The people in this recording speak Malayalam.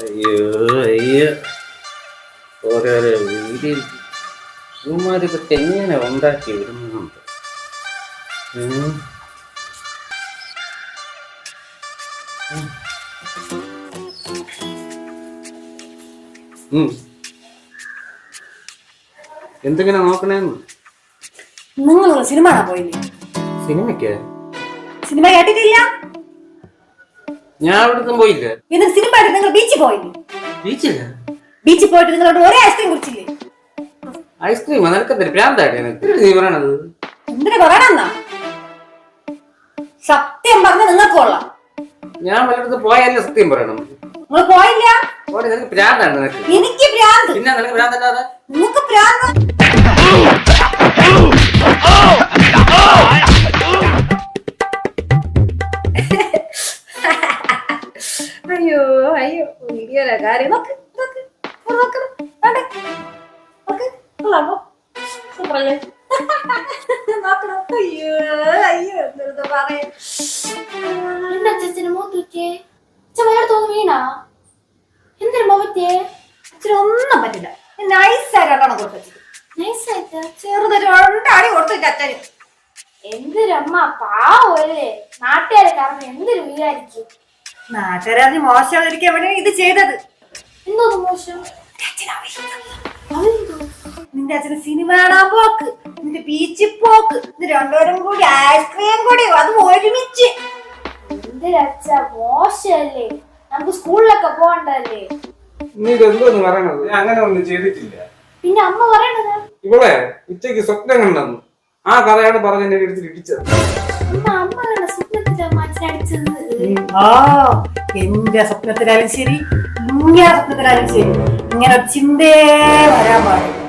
അയ്യോ അയ്യോ. ഓരോരോ വീഡിയോ. ഇവന്മാരിതൊക്കെ എങ്ങനെ ഉണ്ടാക്കി വിടുന്നുണ്ട്. എന്തിങ്ങനെ നോക്കണേന്ന്? നിങ്ങൾ സിനിമ പോയില്ലേ? സിനിമയ്ക്ക്? സിനിമ കേട്ടിട്ടില്ല? ഞാൻ അവിടുത്തെ പോയില്ല. ഇന്ന് സിനിമ ആയിട്ട് നിങ്ങൾ ബീച്ചിൽ പോയില്ലേ? ബീച്ചില്ല? ബീച്ചിൽ പോയിട്ട് നിങ്ങളോട് ഒരേ ഐസ്ക്രീം കുടിച്ചില്ലേ? ഐസ്ക്രീം നിനക്കെന്തൊരു ഭ്രാന്തായിട്ട് എനിക്ക് നീ പറയണത്. എന്തിനു പറയണെന്നാ സത്യം പറഞ്ഞ നിങ്ങൾക്ക് കൊള്ളാം. ഞാൻ വല്ലയിടത്ത് പോയാലേ സത്യം പറയണം. നിങ്ങൾ പോയില്ല? നിനക്ക് ഭ്രാന്താണ് നിനക്ക്? എനിക്ക് ഭ്രാന്ത്. പിന്നെ നിനക്ക് ഭ്രാന്തല്ലാതെ നിങ്ങൾക്ക് ഭ്രാന്ത്. അയ്യോ അയ്യോ വീഡിയോയിലെ കാര്യം നോക്ക് നോക്ക് ഇവിടെ നോക്ക്. വേണ്ടേ നോക്ക് കൊള്ളാമോ സൂപ്പറല്ലേ? നോക്കണം അയ്യോ അയ്യോ എന്തെടുത്ത് പറയാ ചേച്ചിന് മൂത്തുറ്റേ ചമയാട് തോന്നു വീണാ? എന്തിനു പറ്റിയേ അച്ഛനൊന്നും പറ്റില്ല. നൈസായിട്ട് രണ്ടെണ്ണം കൊടുത്തു നൈസായിട്ട് ചെറുതൊരു രണ്ടാടി കൊടുത്തിട്ട് അച്ഛന്. എന്തൊരമ്മ പാവല്ലേ നാട്ടുകാരെ കാരണം എന്തൊരു വിചാരിക്കും നാട്ടുകാരെ മോശമായിരിക്കും. എവിടെ ഇത് ചെയ്തത്. എന്തോന്ന് മോശം? നിന്റെ അച്ഛന് സിനിമ കാണാൻ പോക്ക്. നിന്റെ ബീച്ചിൽ പോക്ക്. ഇത് രണ്ടുപേരും കൂടി ഐസ്ക്രീം കൂടി. അതും ഒരുമിച്ച്. എന്തൊരച്ഛ മോശല്ലേ നമുക്ക് സ്കൂളിലൊക്കെ പോകണ്ടല്ലേ? നീ ഇതെന്തോന്ന് പറയണത്? ഞാൻ അങ്ങനെ ഒന്നും ചെയ്തിട്ടില്ല. പിന്നെ അമ്മ പറയണത്? ഇവളെ ഉച്ചയ്ക്ക് സ്വപ്നം കണ്ടെന്നു. ആ കഥയാണ് പറഞ്ഞ് എന്നെ എടുത്തിട്ട് ഇടിച്ചത്. അമ്മ അമ്മ അമ്മ അച്ഛനടിച്ചത് എന്റെ സ്വപ്നത്തിലായാലും ശരി ഇങ്ങനെ സ്വപ്നത്തിലായാലും ശരി. ഇങ്ങനെ ചിന്തേ വരാൻ പാടില്ല.